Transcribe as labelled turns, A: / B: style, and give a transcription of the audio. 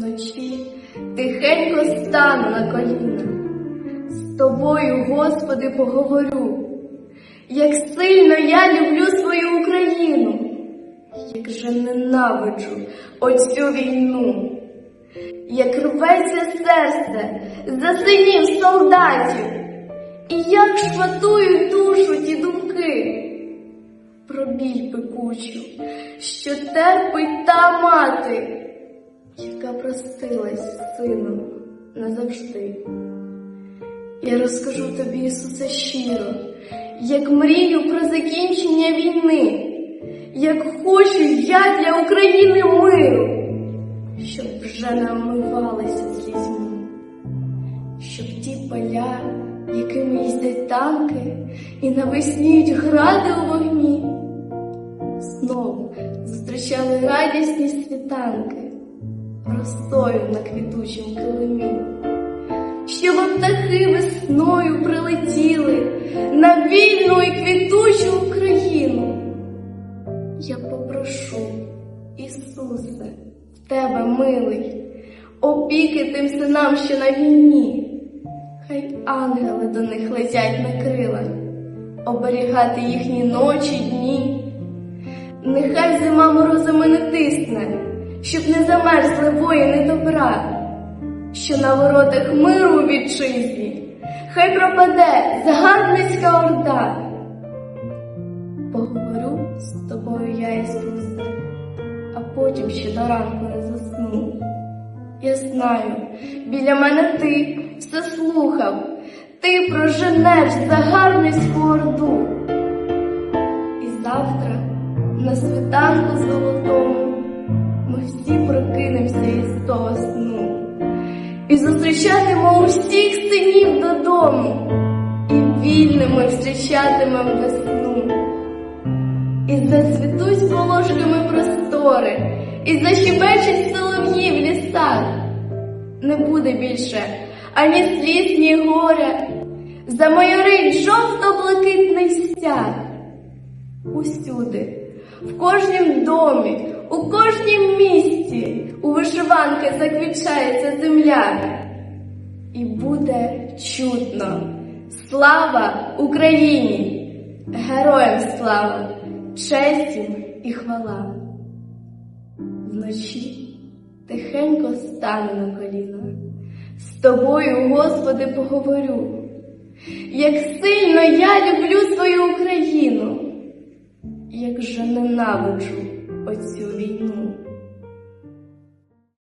A: Вночі. Тихенько стану на коліна, з тобою, Господи, поговорю, як сильно я люблю свою Україну, як же ненавиджу оцю війну, як рветься серце за синів солдатів, і як шватують душу ті думки. Про біль пекучу, що терпить та мати, простилась з сином назавжди. Я розкажу тобі, Ісусе, щиро, як мрію про закінчення війни, як хочу я для України миру, щоб вже не омивалися слізьми, щоб ті поля, якими їздять танки, і навесніють гради у вогні, знову зустрічали радісні світанки, росою на квітучім килимі. Щоб птахи весною прилетіли на вільну і квітучу Україну. Я попрошу, Ісусе, в тебе милий, опіки тим синам, що на війні. Хай ангели до них летять на крилах, оберігати їхні ночі, дні. Нехай зима морозами не тисне, щоб не замерзли воїни добра, що на воротах миру вітчизні, хай пропаде загарбницька орда. Поговорю з тобою я, Ісусе, а потім ще до ранку не засну. Я знаю, біля мене ти все слухав, ти проженеш загарбницьку орду. І завтра на світанку золотому ми всі прокинемося із того сну і зустрічатимо усіх синів додому, і вільними зустрічатимем весну. І зацвітуть волошками простори, і защебечуть солов'ї в лісах. Не буде більше ані сліз, ні горя, замайорить жовто-блакитний стяг. Усюди, в кожнім домі, у кожнім місті у вишиванки заквічається земля. І буде чутно. Слава Україні! Героям слава, честь і хвала. Вночі тихенько стану на коліна, з тобою, Господи, поговорю, як сильно я люблю свою Україну, як же ненавиджу compartilho nenhum.